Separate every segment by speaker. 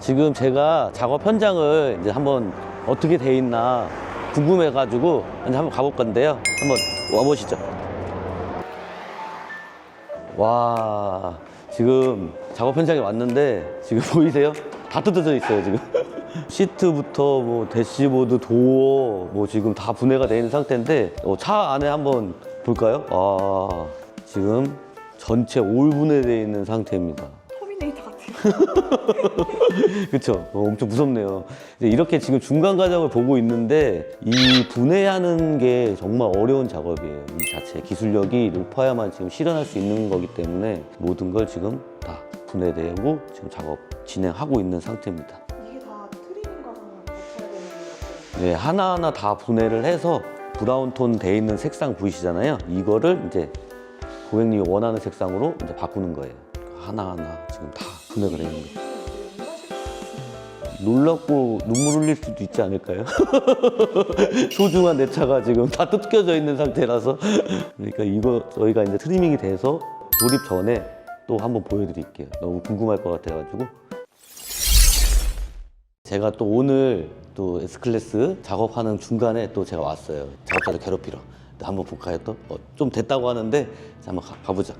Speaker 1: 지금 제가 작업 현장을 이제 한번 어떻게 돼 있나 궁금해가지고 이제 한번 가볼 건데요. 한번 와보시죠. 와, 지금 작업 현장에 왔는데 지금 보이세요? 다 뜯어져 있어요, 지금. 시트부터 뭐 대시보드, 도어 뭐 지금 다 분해가 되어 있는 상태인데 어, 차 안에 한번 볼까요? 아, 지금 전체 올 분해되어 있는 상태입니다.
Speaker 2: 같아요.
Speaker 1: 그쵸. 어, 엄청 무섭네요. 이렇게 지금 중간 과정을 보고 있는데 이 분해하는 게 정말 어려운 작업이에요. 이 자체 기술력이 높아야만 지금 실현할 수 있는 거기 때문에 모든 걸 지금 다 분해되고 지금 작업 진행하고 있는 상태입니다.
Speaker 2: 이게 다 트리밍 과정을 거쳐야 되는 거죠.
Speaker 1: 네, 하나하나 다 분해를 해서 브라운 톤 돼 있는 색상 보이시잖아요. 이거를 이제 고객님이 원하는 색상으로 이제 바꾸는 거예요. 하나하나 지금 다 되는 거예요. 놀랍고 눈물 흘릴 수도 있지 않을까요? 소중한 내 차가 지금 다 뜯겨져 있는 상태라서 그러니까 이거 저희가 이제 트리밍이 돼서 조립 전에 또 한번 보여드릴게요. 너무 궁금할 것 같아가지고 제가 또 오늘 또 S클래스 작업하는 중간에 또 제가 왔어요. 작업자를 괴롭히러. 또 한번 볼까요 또? 어, 좀 됐다고 하는데 자, 한번 가, 보자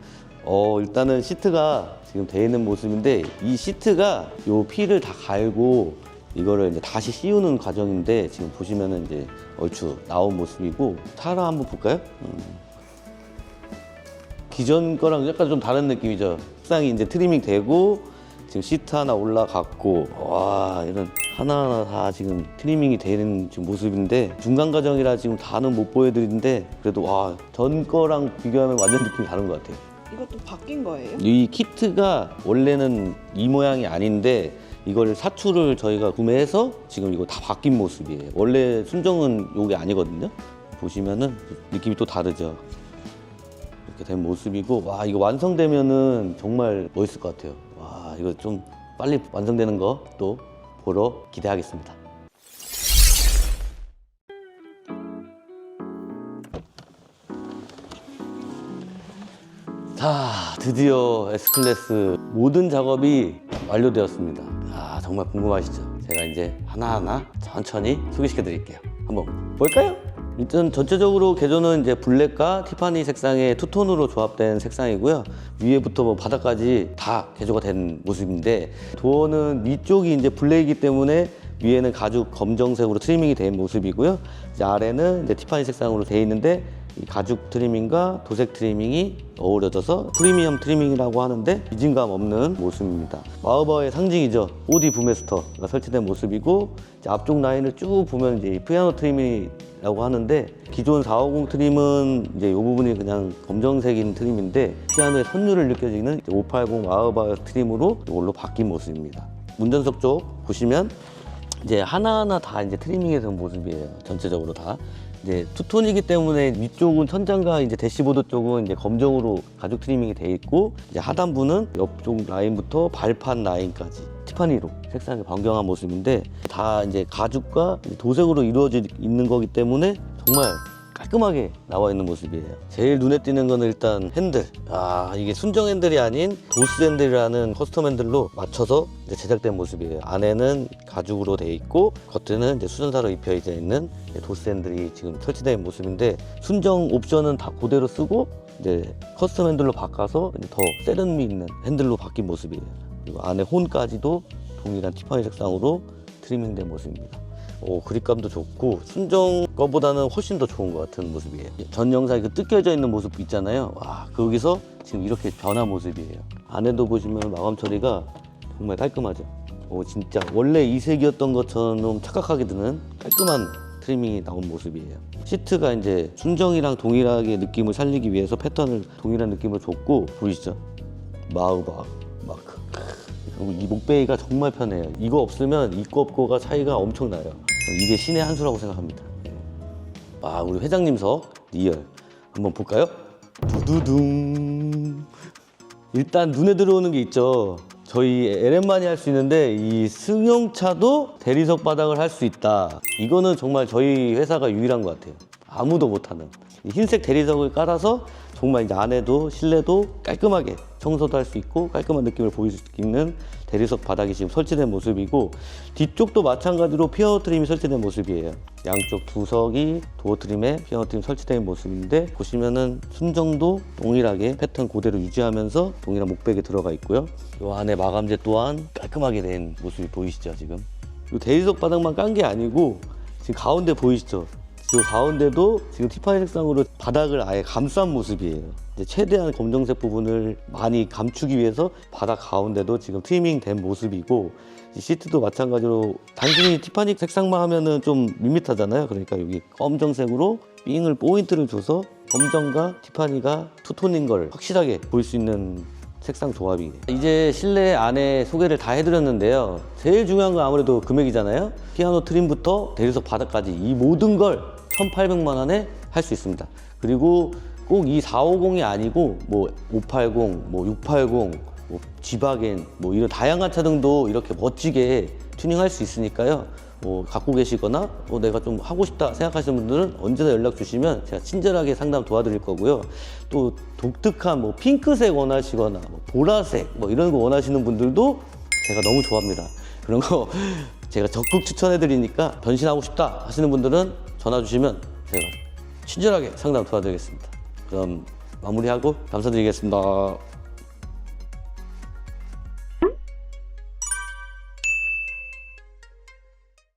Speaker 1: 어, 일단은 시트가 지금 돼 있는 모습인데 이 시트가 요 피를 다 갈고 이거를 이제 다시 씌우는 과정인데 지금 보시면은 이제 얼추 나온 모습이고 차를 한번 볼까요? 음. 기존 거랑 약간 좀 다른 느낌이죠. 색상이 이제 트리밍 되고 지금 시트 하나 올라갔고 와 이런 하나하나 다 지금 트리밍이 되는 지금 모습인데 중간 과정이라 지금 다는 못 보여드리는데 그래도 와 전 거랑 비교하면 완전 느낌이 다른 것 같아요.
Speaker 2: 이것도 바뀐 거예요?
Speaker 1: 이 키트가 원래는 이 모양이 아닌데 이걸 사출을 저희가 구매해서 지금 이거 다 바뀐 모습이에요. 원래 순정은 요게 아니거든요. 보시면은 느낌이 또 다르죠. 이렇게 된 모습이고 와 이거 완성되면은 정말 멋있을 것 같아요. 와 이거 좀 빨리 완성되는 거 또 보러 기대하겠습니다. 자, 드디어 S클래스 모든 작업이 완료되었습니다. 아, 정말 궁금하시죠? 제가 이제 하나하나 천천히 소개시켜 드릴게요. 한번 볼까요? 일단 전체적으로 개조는 이제 블랙과 티파니 색상의 투톤으로 조합된 색상이고요. 위에부터 뭐 바닥까지 다 개조가 된 모습인데 도어는 위쪽이 이제 블랙이기 때문에 위에는 가죽 검정색으로 트리밍이 된 모습이고요. 이제 아래는 이제 티파니 색상으로 되어 있는데 이 가죽 트리밍과 도색 트리밍이 어우러져서 프리미엄 트리밍이라고 하는데 이진감 없는 모습입니다. 마우버의 상징이죠. 오디 부메스터가 설치된 모습이고 앞쪽 라인을 쭉 보면 이제 이 피아노 트림이라고 하는데 기존 450 트림은 이제 이 부분이 그냥 검정색인 트림인데 피아노의 선율을 느껴지는 이제 580 마우버 트림으로 이걸로 바뀐 모습입니다. 운전석 쪽 보시면 이제 하나하나 다 이제 트리밍이 된 모습이에요. 전체적으로 다. 이제 투톤이기 때문에 위쪽은 천장과 이제 대시보드 쪽은 이제 검정으로 가죽 트리밍이 돼 있고 이제 하단부는 옆쪽 라인부터 발판 라인까지 티파니로 색상이 변경한 모습인데 다 이제 가죽과 도색으로 이루어져 있는 거기 때문에 정말 깔끔하게 나와 있는 모습이에요. 제일 눈에 띄는 거는 일단 핸들. 아, 이게 순정 핸들이 아닌 도스 핸들이라는 커스텀 핸들로 맞춰서 제작된 모습이에요. 안에는 가죽으로 돼 있고 겉에는 이제 수전사로 입혀져 있는 도스 핸들이 지금 설치된 모습인데 순정 옵션은 다 그대로 쓰고 이제 커스텀 핸들로 바꿔서 더 세련미 있는 핸들로 바뀐 모습이에요. 그리고 안에 혼까지도 동일한 티파니 색상으로 트리밍된 모습입니다. 오, 그립감도 좋고 순정 거보다는 훨씬 더 좋은 것 같은 모습이에요. 전 영상에 그 뜯겨져 있는 모습 있잖아요. 와, 거기서 지금 이렇게 변한 모습이에요. 안에도 보시면 마감 처리가 정말 깔끔하죠. 오, 진짜 원래 이 색이었던 것처럼 착각하게 드는 깔끔한 트리밍이 나온 모습이에요. 시트가 이제 순정이랑 동일하게 느낌을 살리기 위해서 패턴을 동일한 느낌으로 줬고 보이시죠? 마우바 마크. 그리고 이 목베이가 정말 편해요. 이거 없으면 있고 없고가 차이가 엄청나요. 이게 신의 한 수라고 생각합니다. 예. 아, 우리 회장님석 리얼 한번 볼까요? 두두둥. 일단 눈에 들어오는 게 있죠. 저희 LM만이 할 수 있는데 이 승용차도 대리석 바닥을 할 수 있다. 이거는 정말 저희 회사가 유일한 것 같아요. 아무도 못하는 이 흰색 대리석을 깔아서 정말 이제 안에도 실내도 깔끔하게 청소도 할 수 있고 깔끔한 느낌을 보일 수 있는 대리석 바닥이 지금 설치된 모습이고 뒤쪽도 마찬가지로 피아노 트림이 설치된 모습이에요. 양쪽 두 석이 도어 트림에 피아노 트림 설치된 모습인데 보시면은 순정도 동일하게 패턴 그대로 유지하면서 동일한 목백에 들어가 있고요. 이 안에 마감재 또한 깔끔하게 된 모습이 보이시죠 지금? 이 대리석 바닥만 깐 게 아니고 지금 가운데 보이시죠? 지금 가운데도 지금 티파니 색상으로 바닥을 아예 감싼 모습이에요. 최대한 검정색 부분을 많이 감추기 위해서 바닥 가운데도 지금 트리밍 된 모습이고 이 시트도 마찬가지로 단순히 티파니 색상만 하면은 좀 밋밋하잖아요. 그러니까 여기 검정색으로 삥을 포인트를 줘서 검정과 티파니가 투톤인 걸 확실하게 볼 수 있는 색상 조합이 이제 실내 안에 소개를 다 해드렸는데요 제일 중요한 건 아무래도 금액이잖아요 피아노 트림부터 대리석 바닥까지 이 모든 걸 1,800만 원에 할 수 있습니다 그리고 꼭 이 450이 아니고 뭐 580, 뭐 680, 뭐 G바겐 뭐 이런 다양한 차등도 이렇게 멋지게 튜닝할 수 있으니까요 뭐 갖고 계시거나 어, 내가 좀 하고 싶다 생각하시는 분들은 언제나 연락 주시면 제가 친절하게 상담 도와드릴 거고요. 또 독특한 뭐 핑크색 원하시거나 뭐 보라색 뭐 이런 거 원하시는 분들도 제가 너무 좋아합니다. 그런 거 제가 적극 추천해 드리니까 변신하고 싶다 하시는 분들은 전화 주시면 제가 친절하게 상담 도와드리겠습니다. 그럼 마무리하고 감사드리겠습니다.